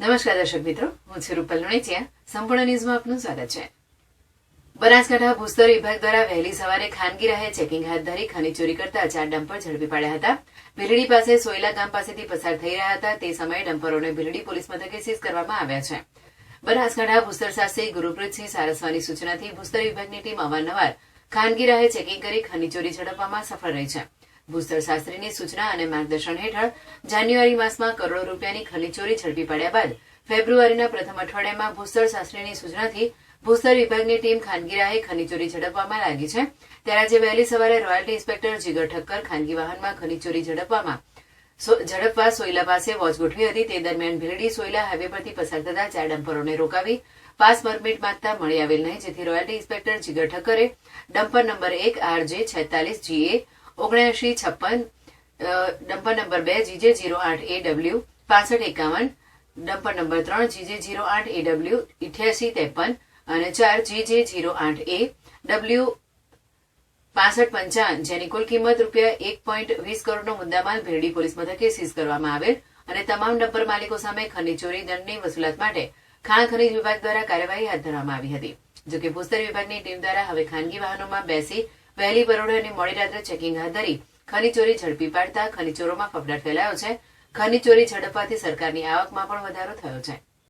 નમસ્કાર દર્શક મિત્રો, હું છું રૂપલ લુણેચિયા. સંપૂર્ણ ન્યૂઝમાં આપનું સ્વાગત છે. બનાસકાંઠા ભૂસ્તર વિભાગ દ્વારા વહેલી સવારે ખાનગી રહે ચેકિંગ હાથ ધરી ખનીજ ચોરી કરતા ચાર ડમ્પર ઝડપી પાડ્યા હતા. ભીલડી પાસે સોયલા ગામ પાસેથી પસાર થઈ રહ્યા હતા. તે સમયે ડમ્પરોને ભીલડી પોલીસ મથકે સીઝ કરવામાં આવ્યા છે. બનાસકાંઠા ભૂસ્તર શાસ્ત્રી ગુરુપ્રીતસિંહ સારસ્વાની સૂચનાથી ભૂસ્તર વિભાગની ટીમ અવારનવાર ખાનગી રાહે ચેકિંગ કરી ખનીજ ચોરી ઝડપવામાં સફળ રહી છે. ભૂસ્તર શાસ્ત્રીની સૂચના અને માર્ગદર્શન હેઠળ જાન્યુઆરી માસમાં કરોડો રૂપિયાની ખનીજ ચોરી ઝડપી પાડ્યા બાદ ફેબ્રુઆરીના પ્રથમ અઠવાડિયામાં ભૂસ્તર શાસ્ત્રીની સૂચનાથી ભૂસ્તર વિભાગની ટીમ ખાનગી રાહે ખનીજ ચોરી ઝડપવામાં લાગી છે. ત્યારે આજે વહેલી સવારે રોયલ્ટી ઇન્સ્પેક્ટર જીગર ઠક્કર ખાનગી વાહનમાં ખનીજ ચોરી ઝડપવામાં ઝડપવા સોયલા પાસે વોચ ગોઠવી હતી. તે દરમિયાન ભીલડી સોયલા હાઈવે પરથી પસાર થતા ચાર ડમ્પરોને રોકાવી પાસ પરમિટ માંગતા મળી આવેલ નહીં. જેથી રોયલ્ટી ઇન્સ્પેક્ટર જીગર ઠક્કરે ડમ્પર નંબર એક આરજે છેતાલીસ જીએ ઓગણએંશી છપ્પન ડમ્પર નંબર બે, જીજે જીરો આઠ એ ડબલ્યુ પાસઠ એકાવન ડમ્પર નંબર ત્રણ, જીજે જીરો આઠ એ ડબલ્યુ ઇઠ્યાસી ત્રેપન અને ચાર, જીજે જીરો આઠ એ ડબલ્યુ પાસઠ પંચાવન, જેની કુલ કિંમત રૂપિયા એક પોઈન્ટ વીસ કરોડનો મુદ્દામાલ ભેરડી પોલીસ મથકે સીઝ કરવામાં આવેલ અને તમામ ડબ્બર માલિકો સામે ખનીજ ચોરી દંડની વસૂલાત માટે ખાણ ખનીજ વિભાગ દ્વારા કાર્યવાહી હાથ ધરવામાં આવી હતી. જોકે ભૂસ્તર વિભાગની ટીમ દ્વારા હવે ખાનગી વાહનોમાં બેસી પરોઢે અને મોડી રાત્રે ચેકિંગ હાથ ધરી ખનીચોરી ઝડપી પાડતા ખનીચોરોમાં ફફડાટ ફેલાયો છે. ખનીચોરી ઝડપવાથી સરકારની આવકમાં પણ વધારો થયો છે.